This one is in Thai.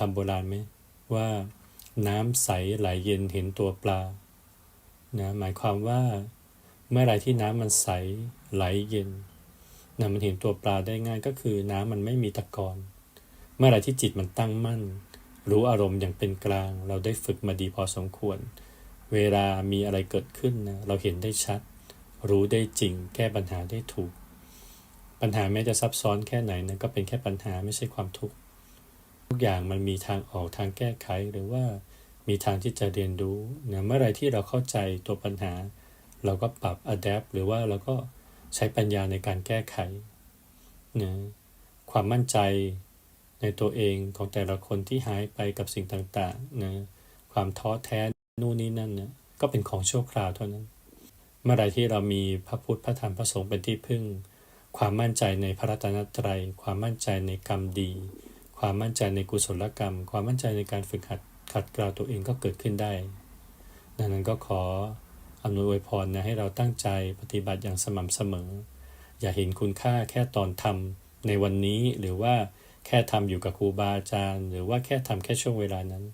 คำโบราณไหมว่าน้ำใสไหลเย็นเห็นตัวปลานะหมายความว่าเมื่อไรที่น้ำมันใสไหลเย็นนะมันเห็นตัวปลาได้ง่ายก็คือน้ำมันไม่มีตะกอน เมื่อไรที่จิตมันตั้งมั่น รู้อารมณ์อย่างเป็นกลาง เราได้ฝึกมาดีพอสมควร เวลามีอะไรเกิดขึ้นนะเราเห็นได้ชัด รู้ได้จริง แก้ปัญหาได้ถูก ปัญหาแม้จะซับซ้อนแค่ไหนนะก็เป็นแค่ปัญหาไม่ใช่ความทุกข์ ทุกอย่างมันมีทางออกทางแก้ไขหรือว่ามีทางที่จะเรียนรู้นะเมื่อไรที่เราเข้าใจตัวปัญหา เราก็ปรับ adapt หรือว่าเราก็ใช้ปัญญาในการแก้ไขนะความมั่นใจในตัวเองของแต่ละคนที่หายไปกับสิ่งต่างๆนะความท้อแท้นู่นนี่นั่นนะก็เป็นของชั่วคราวเท่านั้น เมื่อไรที่เรามีพระพุทธพระธรรมพระสงฆ์เป็นที่พึ่ง ความมั่นใจในพระรัตนตรัย ความมั่นใจในกรรมดี ความมั่นใจในกุศลกรรม ความมั่นใจในการฝึกหัดขัดเกลาตัวเองก็เกิดขึ้นได้ ดังนั้นก็ขออำนวยอวยพรนะให้เราตั้งใจปฏิบัติอย่างสม่ำเสมอ อย่าเห็นคุณค่าแค่ตอนทำในวันนี้หรือว่าแค่ทำอยู่กับครูบาอาจารย์ หรือว่าแค่ทำแค่ช่วงเวลานั้น